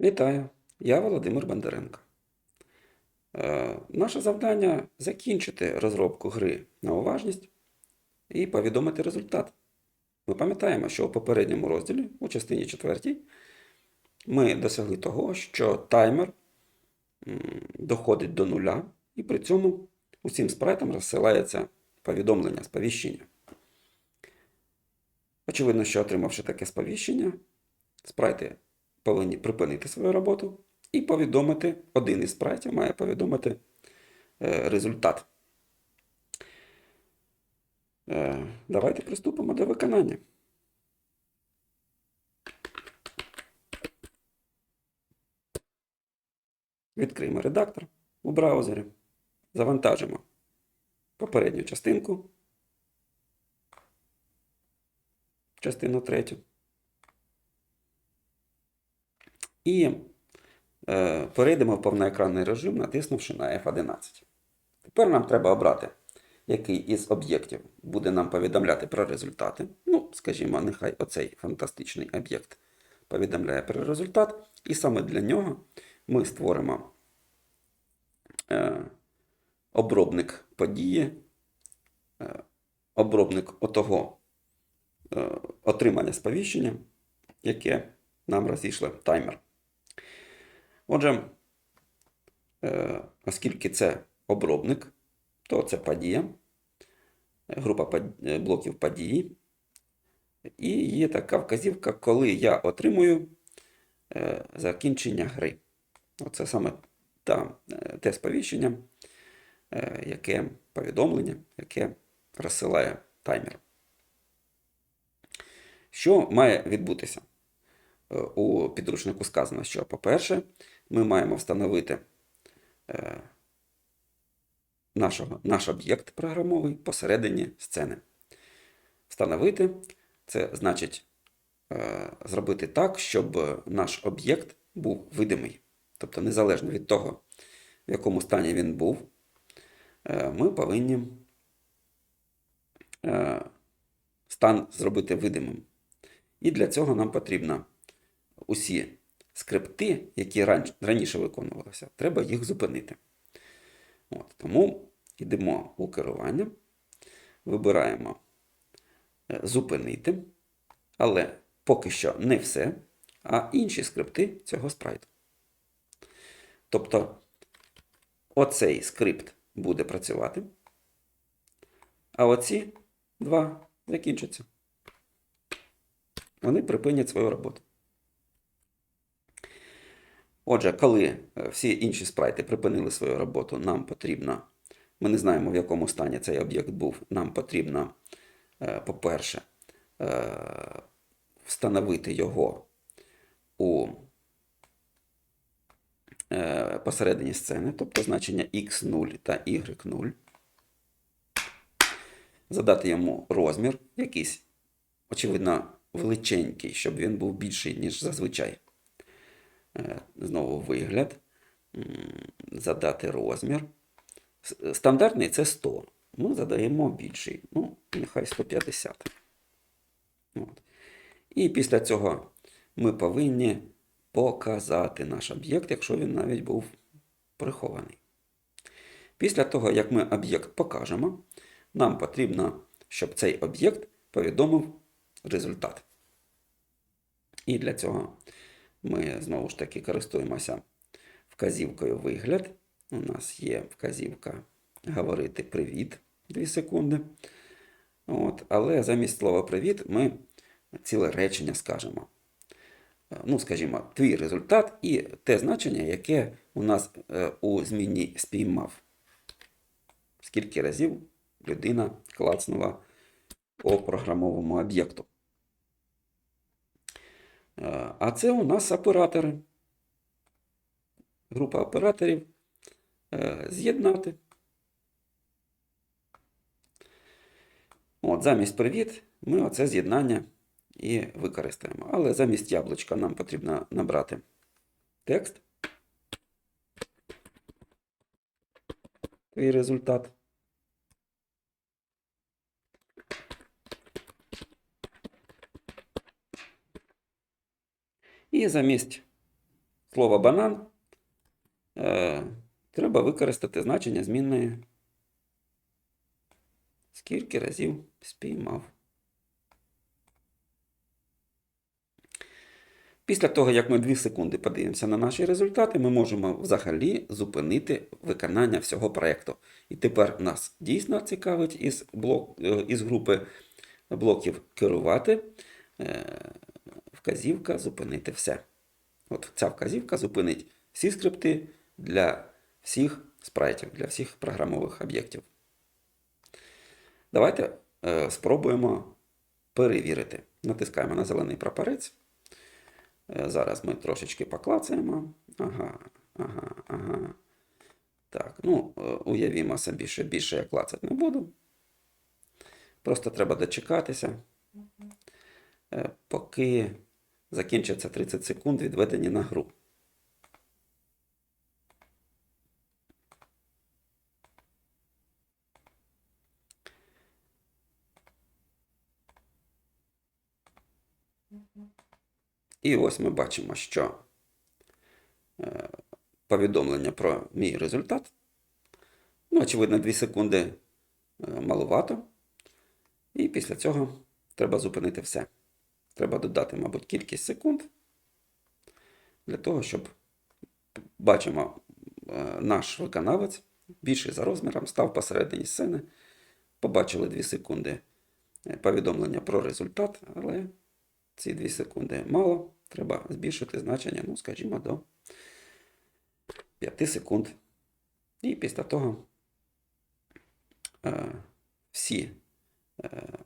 Вітаю, я Володимир Бондаренко. Е, Наше завдання закінчити розробку гри на уважність і повідомити результат. Ми пам'ятаємо, що у попередньому розділі, у частині 4, ми досягли того, що таймер доходить до нуля, і при цьому усім спрайтам розсилається повідомлення, сповіщення. Очевидно, що отримавши таке сповіщення, спрайти повинні припинити свою роботу і повідомити, один із спрайтів має повідомити е, результат. Е, Давайте приступимо до виконання. Відкриємо редактор у браузері, завантажимо попередню частинку, частину третю. І е, перейдемо в повноекранний режим, натиснувши на F11. Тепер нам треба обрати, який із об'єктів буде нам повідомляти про результати. Ну, скажімо, нехай оцей фантастичний об'єкт повідомляє про результат. І саме для нього ми створимо е, обробник події, е, обробник отого е, отримання сповіщення, яке нам розійшло таймер. Отже, е, оскільки це обробник, то це подія, група е, блоків події. І є така вказівка, коли я отримую е, закінчення гри. Оце саме та, е, те сповіщення, е, яке повідомлення, яке розсилає таймер. Що має відбутися? Е, У підручнику сказано, що, по-перше, ми маємо встановити е, нашого, наш об'єкт програмовий посередині сцени. Встановити це значить е, зробити так, щоб наш об'єкт був видимий. Тобто, незалежно від того, в якому стані він був, ми повинні стан зробити видимим. І для цього нам потрібно усі скрипти, які раніше виконувалися, треба їх зупинити. От, тому йдемо у керування, вибираємо е, зупинити, але поки що не все, а інші скрипти цього спрайту. Тобто, оцей скрипт буде працювати, а оці два закінчаться. Вони припинять свою роботу. Отже, коли е, всі інші спрайти припинили свою роботу, нам потрібно, ми не знаємо, в якому стані цей об'єкт був, нам потрібно, е, по-перше, е, встановити його у посередині сцени, тобто значення x0 та y0. Задати йому розмір якийсь, очевидно, величенький, щоб він був більший, ніж зазвичай. Е, Знову вигляд, задати розмір. Стандартний це 100. Ми задаємо більший. Ну, нехай 150. От. І після цього ми повинні показати наш об'єкт, якщо він навіть був прихований. Після того, як ми об'єкт покажемо, нам потрібно, щоб цей об'єкт повідомив результат. І для цього ми знову ж таки користуємося вказівкою вигляд. У нас є вказівка говорити привіт 2 секунди. От, але замість слова привіт ми ціле речення скажемо. Е, Ну, скажімо, твій результат і те значення, яке у нас е, у зміні спіймав. Скільки разів людина клацнула по програмовому об'єкту. А це у нас оператори. Група операторів. Е, З'єднати. От, замість привіт ми оце з'єднання і використаємо. Але замість яблучка нам потрібно набрати текст. Твій результат. І замість слова банан е, треба використати значення змінної. Скільки разів спіймав. Після того, як ми 2 секунди подивимося на наші результати, ми можемо взагалі зупинити виконання всього проєкту. І тепер нас дійсно цікавить із, блок, е, із групи блоків керувати е, вказівка зупинити все. От ця вказівка зупинить всі скрипти для всіх спрайтів, для всіх програмових об'єктів. Давайте е, спробуємо перевірити. Натискаємо на зелений прапорець. Е, Зараз ми трошечки поклацаємо. Ага, ага, ага. Так, ну, е, уявімо собі, що більше я клацати не буду. Просто треба дочекатися, е, поки закінчаться 30 секунд, відведені на гру. І ось ми бачимо, що е, повідомлення про мій результат. Ну, очевидно, 2 секунди е, маловато. І після цього треба зупинити все. Треба додати, мабуть, кількість секунд для того, щоб бачимо, е, наш виконавець більший за розміром, став посередині сцени. Побачили 2 секунди е, повідомлення про результат, але ці 2 секунди мало. Треба збільшити значення, ну, скажімо, до 5 секунд. І після того е, всі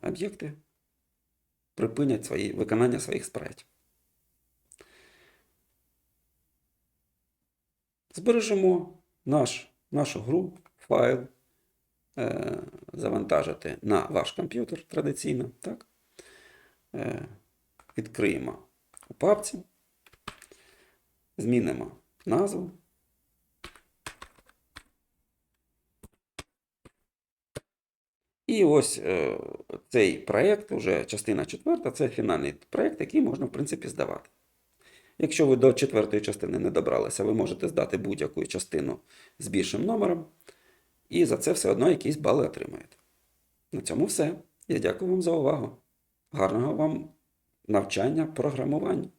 об'єкти припинять свої, виконання своїх спрайтів. Збережемо наш, нашу гру, файл, е, завантажити на ваш комп'ютер традиційно. Так? Е, відкриємо у папці, змінимо назву. І ось е, цей проєкт, уже частина четверта, це фінальний проєкт, який можна, в принципі, здавати. Якщо ви до четвертої частини не добралися, ви можете здати будь-яку частину з більшим номером, і за це все одно якісь бали отримаєте. На цьому все. Я дякую вам за увагу. Гарного вам навчання програмуванню.